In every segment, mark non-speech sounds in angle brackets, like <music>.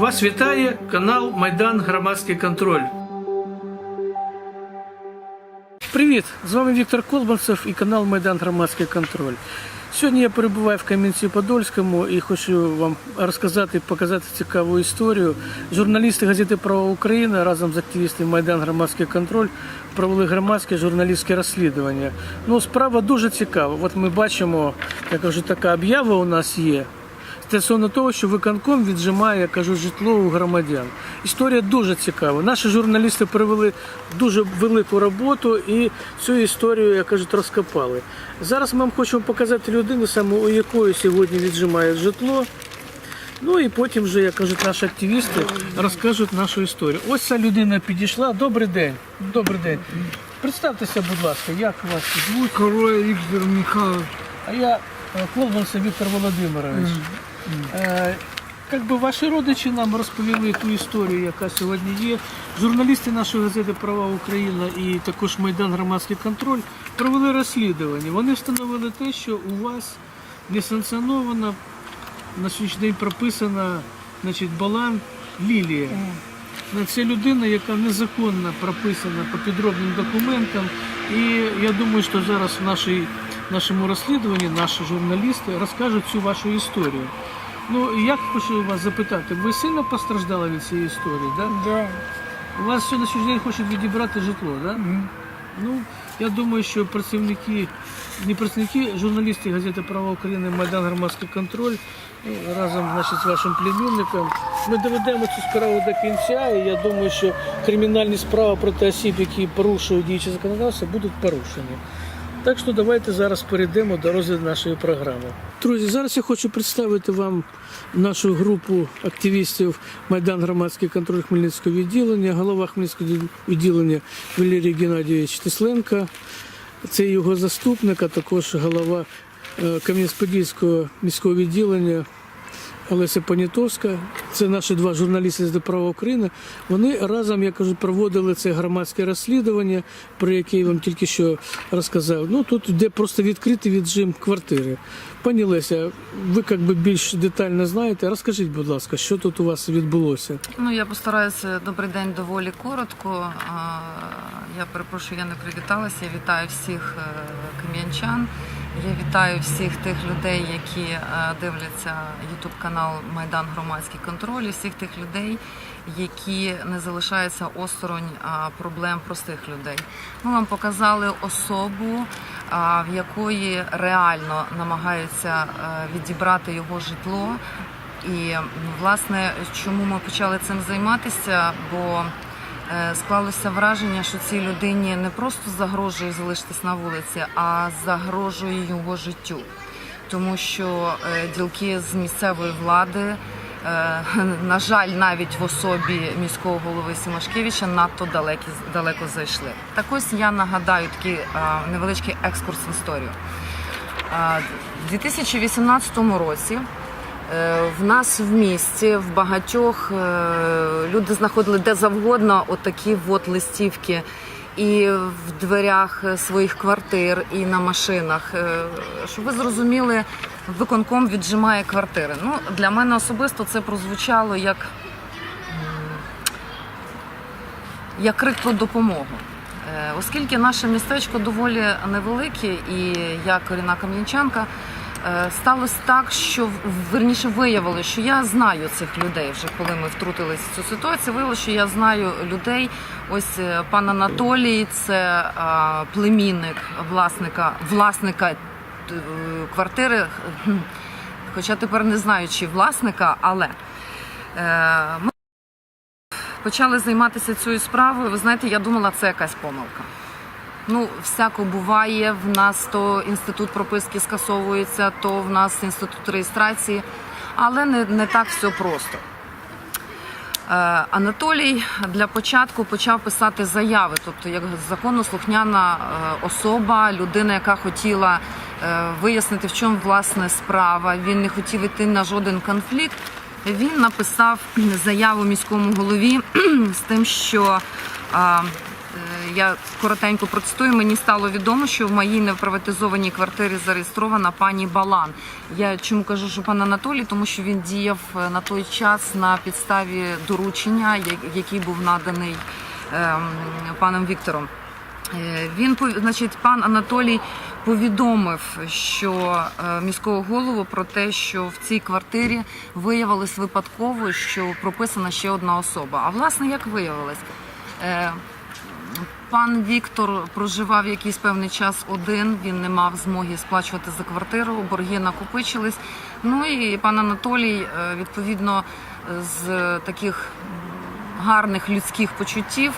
Вас вітає канал Майдан Громадський контроль. Привіт! З вами Віктор Колбанцев і канал Майдан Громадський контроль. Сьогодні я перебуваю в Кам'янці-Подольському і хочу вам розказати і показати цікаву історію. Журналісти газети Право Україна разом з активістами Майдан Громадський контроль провели громадське журналістське розслідування. Ну, справа дуже цікава. От ми бачимо, я кажу, така об'ява у нас є. Стосовно того, що виконком віджимає, я кажу, житло у громадян. Історія дуже цікава. Наші журналісти провели дуже велику роботу і цю історію, як кажуть, розкопали. Зараз ми вам хочемо показати людину, саме у якої сьогодні віджимає житло. Ну і потім вже, як кажуть, наші активісти розкажуть нашу історію. Ось ця людина підійшла. Добрий день. Добрий день. Представтеся, будь ласка, як вас звуть? Король Виктор Михайлович. А я е, Віктор Володимирович. Е, Як би ваші родичі нам розповіли ту історію, яка сьогодні є. Журналісти нашої газети Права Україна і також Майдан Громадський контроль провели розслідування. Вони встановили те, що у вас несанкціоновано на сьогоднішній день прописана значить, балан Лілія. Це людина, яка незаконно прописана по підробним документам. І я думаю, що зараз в нашій, нашому розслідуванні наші журналісти розкажуть цю вашу історію. Ну, і як хочу вас запитати, ви сильно постраждали від цієї історії? Да? Да. У вас на сьогодні хочуть відібрати житло, да? Ну, я думаю, що працівники, не працівники, журналісти газети Права України Майдан Громадський контроль ну, разом значить, з вашим племінником. Ми доведемо цю справу до кінця, і я думаю, що кримінальні справи проти осіб, які порушують діюче законодавство, будуть порушені. Так що давайте зараз перейдемо до розгляду нашої програми. Друзі, зараз я хочу представити вам нашу групу активістів Майдан Громадський контроль Хмельницького відділення, голова Хмельницького відділення Валерій Геннадійович Тисленко. Це його заступник, а також голова е, Кам'янець-Подільського міського відділення Олеся Понятовська. Це наші два журналісти з права України. Вони разом, я кажу, проводили це громадське розслідування, про яке я вам тільки що розказав. Ну тут йде просто відкритий віджим квартири. Пані Леся, ви як би більш детально знаєте. Розкажіть, будь ласка, що тут у вас відбулося? Ну, я постараюся добрий день доволі коротко. Я перепрошую, я не привіталася. Я вітаю всіх е, кам'янчан. Я вітаю всіх тих людей, які е, дивляться Ютуб канал Майдан Громадський контроль, і всіх тих людей, які не залишаються осторонь проблем простих людей. Ми вам показали особу, в якої реально намагаються е, відібрати його житло. І власне, чому ми почали цим займатися? Бо е, склалося враження, що цій людині не просто загрожує залишитись на вулиці, а загрожує його життю. Тому що е, ділки з місцевої влади, е, <laughs> на жаль, навіть в особі міського голови Сімашкевича надто далекі, далеко зайшли. Так ось я нагадаю такий е, невеличкий екскурс в історію. Е, В 2018 році Е, В нас в місті в багатьох е, люди знаходили де завгодно отакі от листівки. І в дверях е, своїх квартир, і на машинах. Е, Щоб ви зрозуміли, виконком віджимає квартири. Ну, для мене особисто це прозвучало як, як крик про допомогу. Е, Оскільки наше містечко доволі невелике, і я корінна кам'янчанка, е, сталося так, що верніше виявилося, що я знаю цих людей вже коли ми втрутилися в цю ситуацію. Виявилося, що я знаю людей. Ось е, пан Анатолій, це племінник власника власника е, квартири. <clears throat> Хоча тепер не знаю, чи власника, але е, ми почали займатися цією справою. Ви знаєте, я думала, це якась помилка. Ну, всяко буває. В нас то інститут прописки скасовується, то в нас інститут реєстрації, але не, не так все просто. Е, Анатолій для початку почав писати заяви, тобто як законослухняна е, особа, людина, яка хотіла е, вияснити, в чому власне справа. Він не хотів йти на жоден конфлікт. Він написав заяву міському голові <clears throat> з тим, що я коротенько процитую. Мені стало відомо, що в моїй неприватизованій квартирі зареєстрована пані Балан. Я чому кажу, що пан Анатолій, тому що він діяв е, на той час на підставі доручення, який був наданий ем, паном Віктором. Е, Він значить, пан Анатолій повідомив, що е, міського голову про те, що в цій квартирі виявилось випадково, що прописана ще одна особа. А власне, як виявилось? Пан Віктор проживав якийсь певний час один, він не мав змоги сплачувати за квартиру, борги накопичились. Ну і пан Анатолій, е, відповідно, з таких гарних людських почуттів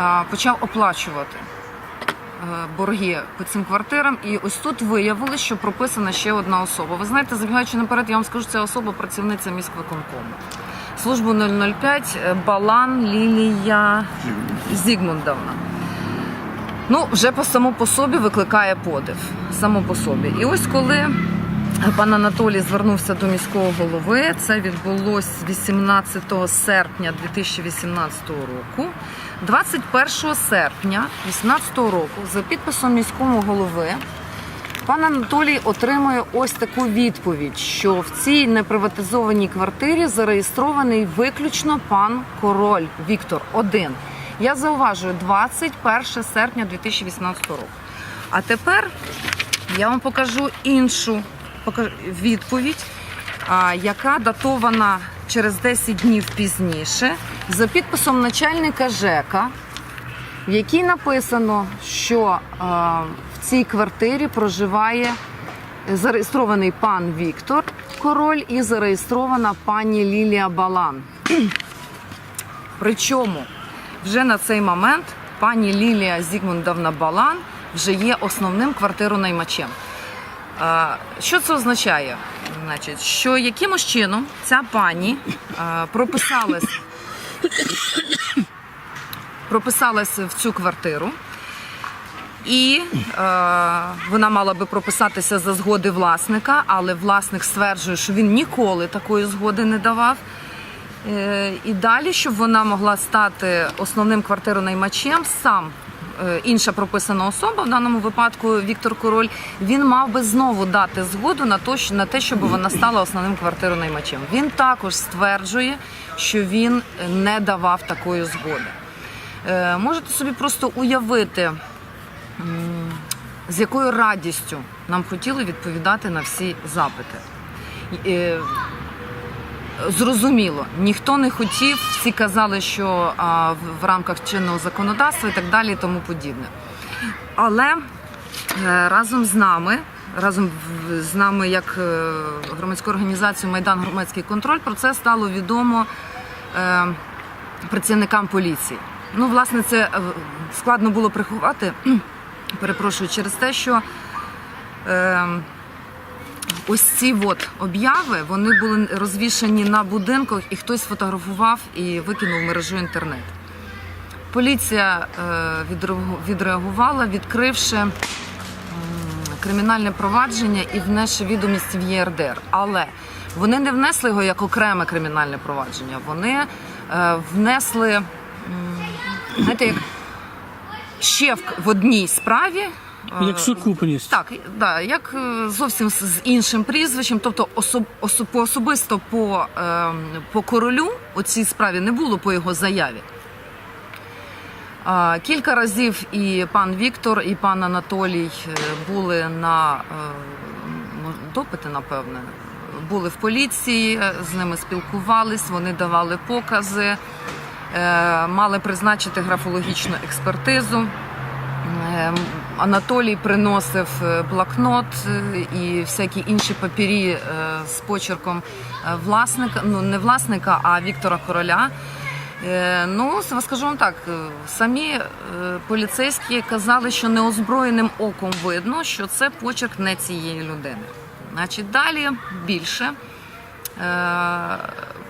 е, почав оплачувати е, борги по цим квартирам. І ось тут виявилось, що прописана ще одна особа. Ви знаєте, забігаючи наперед, я вам скажу, ця особа працівниця міськвиконкому. Службу 005 е, Балан Лілія Зігмундовна. Ну, вже по само по собі викликає подив. Само по собі. І ось коли пан Анатолій звернувся до міського голови, це відбулось 18 серпня 2018 року. 21 серпня 2018 року за підписом міського голови Пан Анатолій отримує ось таку відповідь, що в цій неприватизованій квартирі зареєстрований виключно пан Король Віктор один. Я зауважую 21 серпня 2018 року. А тепер я вам покажу іншу відповідь, яка датована через 10 днів пізніше за підписом начальника ЖЕКа в якій написано, що в цій квартирі проживає зареєстрований пан Віктор Король і зареєстрована пані Лілія Балан. <clears throat> Причому вже на цей момент пані Лілія Зігмундовна Балан вже є основним квартиронаймачем. Е, Що це означає? Значить, що якимось чином ця пані прописалась в цю квартиру. І е, вона мала би прописатися за згоди власника, але власник стверджує, що він ніколи такої згоди не давав. Е, і далі, щоб вона могла стати основним квартиронаймачем, сам е, інша прописана особа, в даному випадку Віктор Король, він мав би знову дати згоду на то, на те, щоб вона стала основним квартиронаймачем. Він також стверджує, що він не давав такої згоди. Е, Можете собі просто уявити, з якою радістю нам хотіли відповідати на всі запити. Зрозуміло, ніхто не хотів, всі казали, що а, в, рамках чинного законодавства і так далі, і тому подібне. Але е, разом з нами, разом з нами, як е, громадською організацією Майдан Громадський контроль, про це стало відомо е, працівникам поліції. Ну, власне, це е, складно було приховати, перепрошую, через те, що. Е, Ось ці от обяви вони були розвішані на будинках, і хтось фотографував і викинув мережу інтернет. Поліція е, відреагувала, відкривши кримінальне провадження і внесши відомість в ЄРДР. Але вони не внесли його як окреме кримінальне провадження. Вони е, внесли, знаєте, як ще в одній справі. Е, Як сукупність. так, да, як е, зовсім з іншим прізвищем, тобто особ, особ, особисто по, е, по королю у цій справі не було по його заяві. А, Кілька разів і пан Віктор, і пан Анатолій е, були на е, допити, напевне, були в поліції, е, з ними спілкувались, вони давали покази, е, мали призначити графологічну експертизу. Е, Анатолій приносив е, блокнот е, і всякі інші папірі е, з почерком власника, ну не власника, а Віктора Короля. Ну, скажу вам так, самі поліцейські казали, що неозброєним оком видно, що це почерк не цієї людини. Значить, далі більше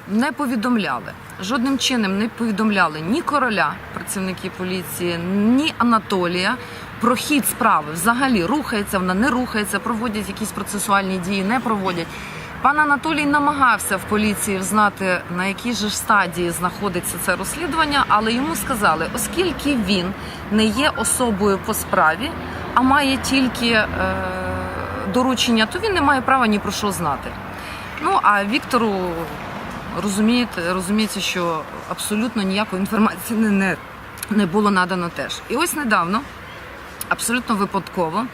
не повідомляли. Жодним чином не повідомляли ні короля, працівники поліції, ні Анатолія про хід справи. Взагалі рухається вона, не рухається, проводять якісь процесуальні дії, не проводять. Пан Анатолій намагався в поліції знати, на якій же ж стадії знаходиться це розслідування, але йому сказали, оскільки він не є особою по справі, а має тільки е, доручення, то він не має права ні про що знати. Ну а Віктору розумієте, розуміється, що абсолютно ніякої інформації не, не було надано теж. І ось недавно, абсолютно випадково,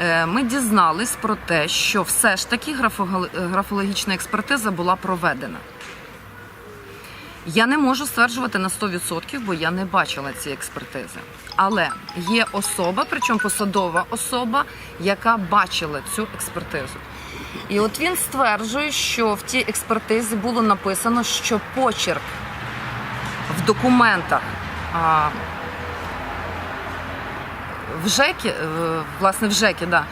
е, ми дізнались про те, що все ж таки графологічна експертиза була проведена. Я не можу стверджувати на 100%, бо я не бачила ці експертизи. Але є особа, причому посадова особа, яка бачила цю експертизу. І от він стверджує, що в тій експертизі було написано, що почерк в документах в ЖЕКі, е, власне, в ЖЕКі, да,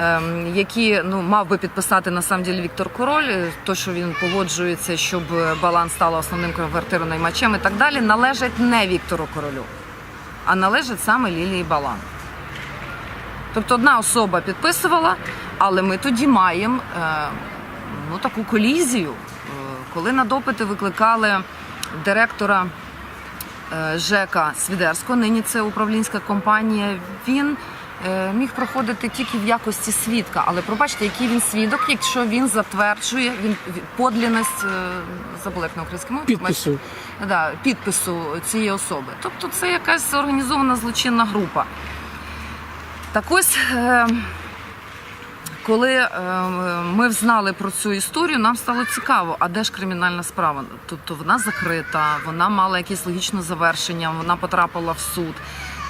ем, які ну, мав би підписати на самом деле Віктор Король, е, то, що він погоджується, щоб баланс стала основним квартиронаймачем і так далі, належать не Віктору Королю, а належать саме Лілії Балан. Тобто одна особа підписувала, але ми тоді маємо е, ну, таку колізію, е, коли на допити викликали директора е, ЖЕКа Свідерського, нині це управлінська компанія. Він е, міг проходити тільки в якості свідка. Але пробачте, який він свідок, якщо він затверджує він подлінність, е, забула як на українській мові. Підпису. Да, підпису цієї особи. Тобто це якась організована злочинна група. Так ось, е, коли е, ми взнали про цю історію, нам стало цікаво, а де ж кримінальна справа? Тобто вона закрита, вона мала якесь логічне завершення, вона потрапила в суд.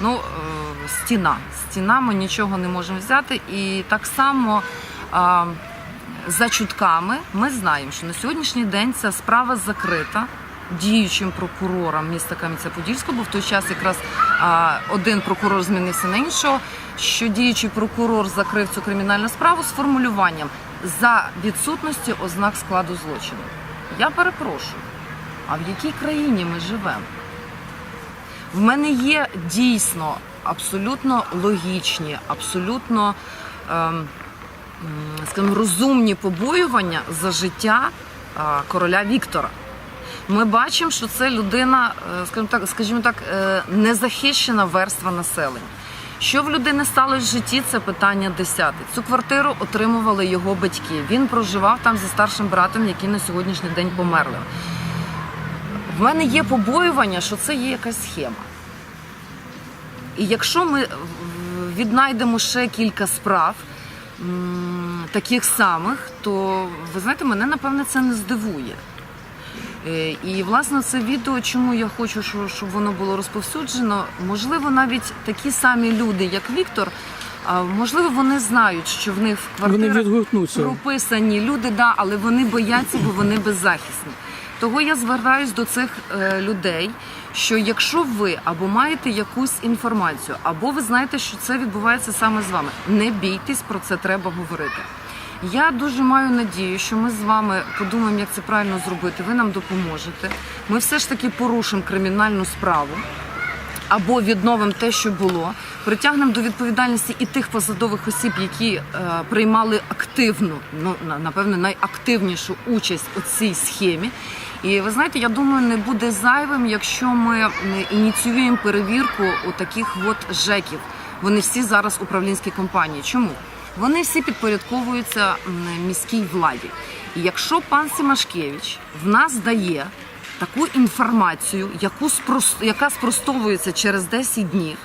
Ну, е, стіна. Стіна, ми нічого не можемо взяти. І так само. е, за чутками ми знаємо, що на сьогоднішній день ця справа закрита діючим прокурором міста Кам'янця-Подільського, бо в той час якраз один прокурор змінився на іншого. Що діючий прокурор закрив цю кримінальну справу з формулюванням за відсутності ознак складу злочину. Я перепрошую, а в якій країні ми живемо? В мене є дійсно абсолютно логічні, абсолютно. Ем, розумні побоювання за життя короля Віктора. Ми бачимо, що це людина, е, скажімо так, скажімо так, е, незахищена верства населення. Що в людини сталося в житті, це питання десяте. Цю квартиру отримували його батьки. Він проживав там зі старшим братом, який на сьогоднішній день померли. В мене є побоювання, що це є якась схема. І якщо ми віднайдемо ще кілька справ таких самих, то ви знаєте, мене напевне це не здивує. Е, І власне це відео, чому я хочу, що- щоб воно було розповсюджено. Можливо, навіть такі самі люди, як Віктор, можливо, вони знають, що в них в квартирах прописані люди, да, але вони бояться, бо вони беззахисні. Того я звертаюсь до цих е, людей, що якщо ви або маєте якусь інформацію, або ви знаєте, що це відбувається саме з вами, не бійтесь, про це треба говорити. Я дуже маю надію, що ми з вами подумаємо, як це правильно зробити. Ви нам допоможете. Ми все ж таки порушимо кримінальну справу або відновимо те, що було, притягнемо до відповідальності і тих посадових осіб, які е, приймали активну, ну на- напевно, найактивнішу участь у цій схемі. І ви знаєте, я думаю, не буде зайвим, якщо ми м, ініціюємо перевірку у таких от ЖЕКів. Вони всі зараз управлінські компанії. Чому? Вони всі підпорядковуються міській владі. І якщо пан Симашкевич в нас дає таку інформацію, яку спрост... яка спростовується через 10 днів,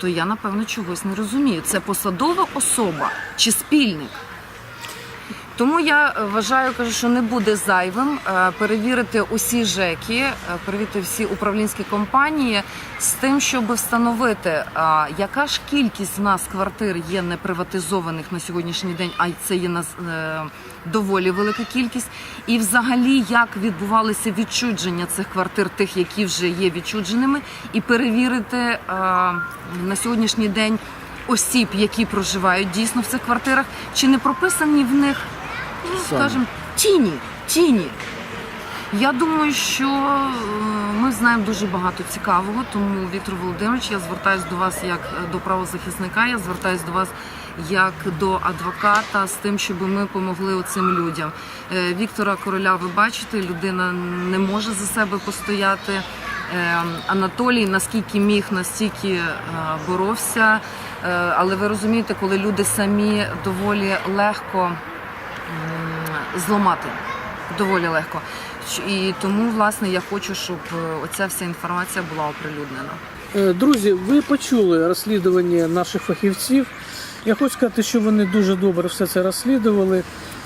то я напевно чогось не розумію. Це посадова особа чи спільник. Тому я е, вважаю, кажу, що не буде зайвим е, перевірити усі ЖЕКи, е, перевірити всі управлінські компанії з тим, щоб встановити, яка ж кількість в нас квартир є неприватизованих на сьогоднішній день, а це є нас доволі велика кількість. І взагалі як відбувалися відчудження цих квартир, тих, які вже є відчудженими, і перевірити на сьогоднішній день осіб, які проживають дійсно в цих квартирах, чи не прописані в них. Скажімо, тіні, тіні. Я думаю, що е, ми знаємо дуже багато цікавого, тому Віктор Володимирович, я звертаюся до вас як е, до правозахисника, я звертаюся до вас як до адвоката з тим, щоб ми допомогли цим людям. Е, Віктора Короля, ви бачите, людина не може за себе постояти. Анатолій наскільки міг, настільки боровся. Але ви розумієте, коли люди самі доволі легко зламати. Доволі легко. І тому, власне, я хочу, щоб е, оця вся інформація була оприлюднена. Е, Друзі, ви почули розслідування наших фахівців. Я хочу сказати, що вони дуже добре все це розслідували.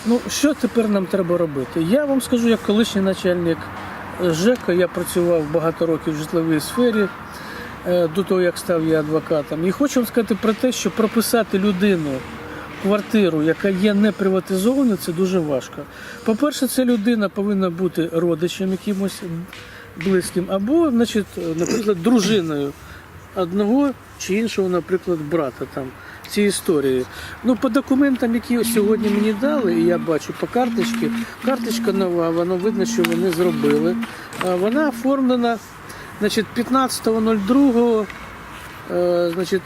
Ну, що тепер нам треба робити? Я вам скажу, як колишній начальник е, ЖЕКа, я працював багато років в житловій сфері до того, як став я адвокатом. І хочу вам сказати про те, що прописати людину квартиру, яка є не приватизованою, це дуже важко. По-перше, ця людина повинна бути родичем якимось близьким, або, значить, наприклад, дружиною одного чи іншого, наприклад, брата там в цій історії. Ну, по документам, які сьогодні мені дали, і я бачу по карточці, карточка нова, воно видно, що вони зробили. Вона оформлена значить, 15.02, е, значить,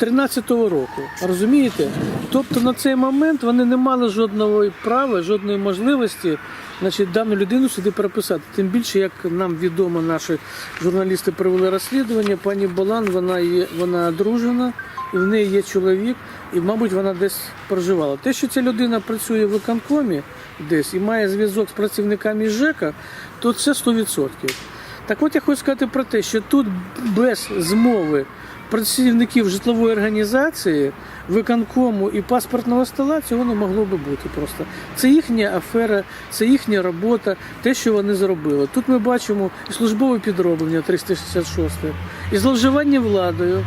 13-го року. Розумієте? Тобто на цей момент вони не мали жодного права, жодної можливості значить, дану людину сюди прописати. Тим більше, як нам відомо, наші журналісти провели розслідування, пані Балан, вона є вона одружена, і в неї є чоловік, і, мабуть, вона десь проживала. Те, що ця людина працює в виконкомі десь і має зв'язок з працівниками ЖЕКа, то це 100%. Так от я хочу сказати про те, що тут без змови працівників житлової організації, виконкому і паспортного стола цього не могло би бути просто. Це їхня афера, це їхня робота, те, що вони зробили. Тут ми бачимо і службове підроблення 366, і зловживання владою.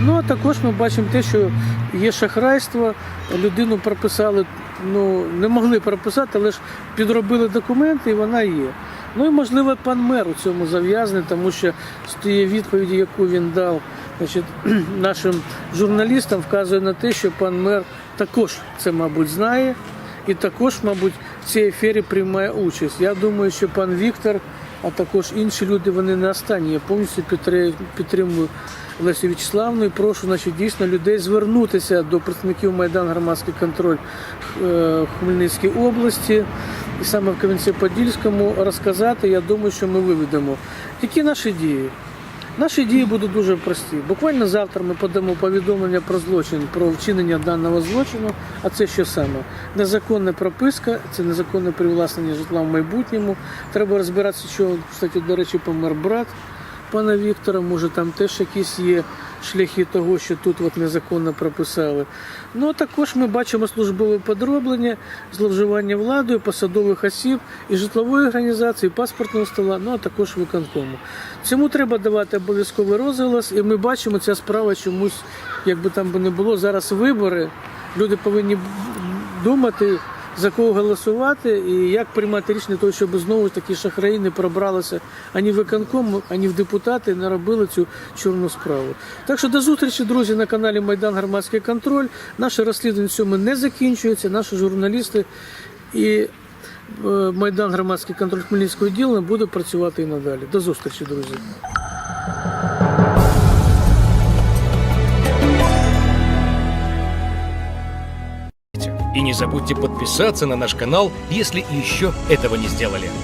Ну а також ми бачимо те, що є шахрайство, людину прописали, ну не могли прописати, але ж підробили документи, і вона є. Ну і можливо пан мер у цьому зав'язаний, тому що з тієї відповіді, яку він дав значить, <clears throat> нашим журналістам, вказує на те, що пан мер також це, мабуть, знає і також, мабуть, в цій афері приймає участь. Я думаю, що пан Віктор, а також інші люди, вони не останні. Я повністю підтримую Лесю Вячеславну і прошу значить, дійсно людей звернутися до представників Майдан громадський контроль е, в Хмельницькій області і саме в Кам'янці-Подільському розказати. Я думаю, що ми виведемо. Які наші дії? Наші дії будуть дуже прості. Буквально завтра ми подамо повідомлення про злочин, про вчинення даного злочину. А це що саме? Незаконна прописка, це незаконне привласнення житла в майбутньому. Треба розбиратися, що, кстати, до речі, помер брат пана Віктора. Може там теж якісь є шляхи того, що тут от незаконно прописали. Ну а також ми бачимо службове подроблення, зловживання владою, посадових осіб і житлової організації, і паспортного стола, ну а також виконкому. Цьому треба давати обов'язковий розголос, і ми бачимо, ця справа чомусь, як би там би не було, зараз вибори. Люди повинні думати, за кого голосувати і як приймати рішення того, щоб знову ж таки шахраї не пробралися ані в виконком, ані в депутати, не робили цю чорну справу. Так що до зустрічі, друзі, на каналі Майдан Громадський контроль. Наше розслідування цьому не закінчується. Наші журналісти і е, Майдан Громадський контроль Хмельницького відділення буде працювати і надалі. До зустрічі, друзі. И не забудьте подписаться на наш канал, если еще этого не сделали.